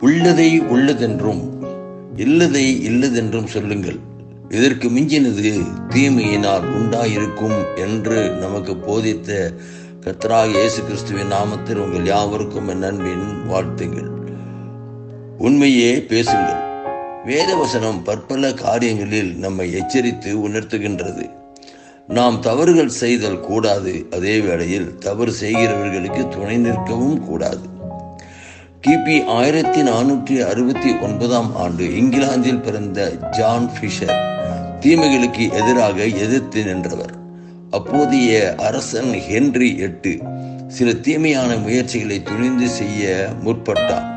உள்ளதை உள்ளதென்றும் இல்லதை இல்லதென்றும் சொல்லுங்கள். இதற்கு மிஞ்சினது தீமையினால் உண்டாயிருக்கும் என்று நமக்கு போதித்த கத்ராக இயேசு கிறிஸ்துவின் நாமத்தில் உங்கள் யாவருக்கும் என் நண்பின் வாழ்த்துங்கள். உண்மையே பேசுங்கள். வேதவசனம் பற்பல காரியங்களில் நம்மை எச்சரித்து உணர்த்துகின்றது. நாம் தவறுகள் செய்தல் கூடாது. அதே வேளையில் தவறு செய்கிறவர்களுக்கு துணை நிற்கவும் கூடாது. கிபி ஆயிரத்தி நானூற்றி அறுபத்தி ஒன்பதாம் ஆண்டு இங்கிலாந்தில் பிறந்த ஜான் ஃபிஷர் தீமைகளுக்கு எதிராக எதிர்த்து நின்றவர். அப்போதைய அரசன் ஹென்றி எட்டு சில தீமையான முயற்சிகளை துணிந்து செய்ய முற்பட்டான்.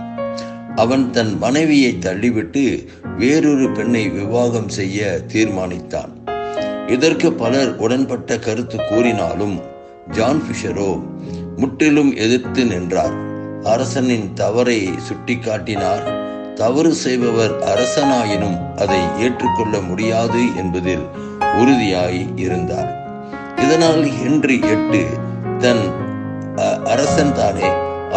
அவன் தன் மனைவியை தள்ளிவிட்டு வேறொரு பெண்ணை விவாகம் செய்ய தீர்மானித்தான். இதற்கு பலர் உடன்பட்ட கருத்து கூறினாலும் ஜான் ஃபிஷரோ முற்றிலும் எதிர்த்து நின்றார். அரசனின் தவறை சுட்டிக்காட்டினார். தவறு செய்பவர் அரசனாயினும் அதை ஏற்றுக்கொள்ள முடியாது என்பதில் உறுதியாய் இருந்தார். இதனால் ஹென்றி எட்டு தன் அரசன் தானே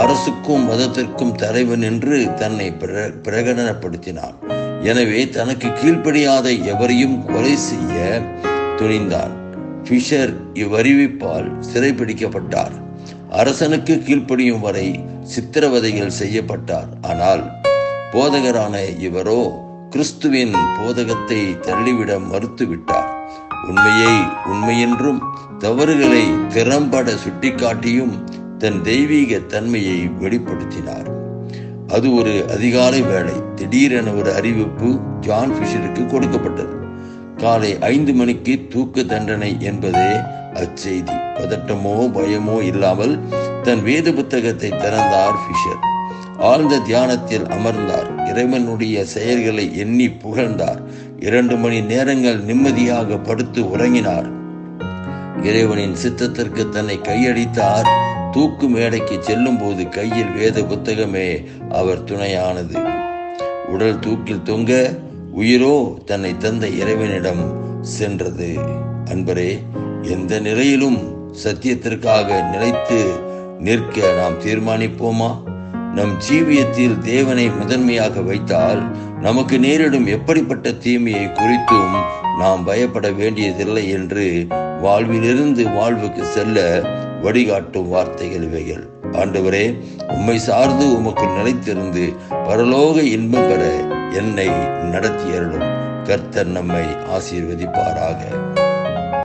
அரசுக்கும் மதத்திற்கும் தலைவன் என்று தன்னை பிரகடனப்படுத்தினான். எனவே தனக்கு கீழ்ப்படியாத எவரையும் கொலை செய்ய துணிந்தான். ஃபிஷர் இவ்வறிவிப்பால் சிறைப்பிடிக்கப்பட்டார். அரசனுக்கு கீழ்ப்படியும் வரை சித்திரவதைகள் செய்யப்பட்டார். ஆனால் போதகரான இவரோ கிறிஸ்துவின் போதகத்தை தள்ளிவிட மறுத்துவிட்டார். உண்மையை உண்மையென்றும் தவறுகளை திறம்பட சுட்டிக்காட்டியும் தன் தெய்வீக தன்மையை வெளிப்படுத்தினார். அது ஒரு அதிகாலை வேலை திடீரென ஒரு அறிவிப்பு ஜான் ஃபிஷருக்கு கொடுக்கப்பட்டது. காலை ஐந்து மணிக்கு தூக்கு தண்டனை என்பதே அச்செய்தி. பதட்டமோ பயமோ இல்லாமல் தன் வேத புத்தகத்தை திறந்தார் ஃபிஷர். ஆழ்ந்த தியானத்தில் அமர்ந்தார். இறைவனுடைய செயல்களை எண்ணி புகழ்ந்தார். இரண்டு மணி நேரங்கள் நிம்மதியாக படுத்து உறங்கினார். இறைவனின் சித்தத்திற்கு தன்னை கையடித்தார் தூக்கு மேடைக்கு செல்லும் போது கையில் வேத புத்தகமே அவர் துணையானது. உடல் தூக்கில் தொங்க உயிரோ தன்னை தந்த இறைவனிடம் சென்றது. அன்பரே எந்த நிலையிலும் சத்தியத்திற்காக நிலைத்து நிற்க நாம் தீர்மானிப்போமா? நம் ஜீவியத்தில் தேவனை முதன்மையாக வைத்தால் நமக்கு நேரிடும் எப்படிப்பட்ட தீமையை குறித்தும் நாம் பயப்பட வேண்டியதில்லை என்று வாழ்விலிருந்து வாழ்வுக்கு செல்ல வழிகாட்டும் வார்த்தைகள் இவைகள். ஆண்டவரே உம்மை சார்ந்து உமக்கு நிலைத்திருந்து பரலோக இன்பம் பெற என்னை நடத்தியருளும் கர்த்தர் நம்மை ஆசீர்வதிப்பாராக.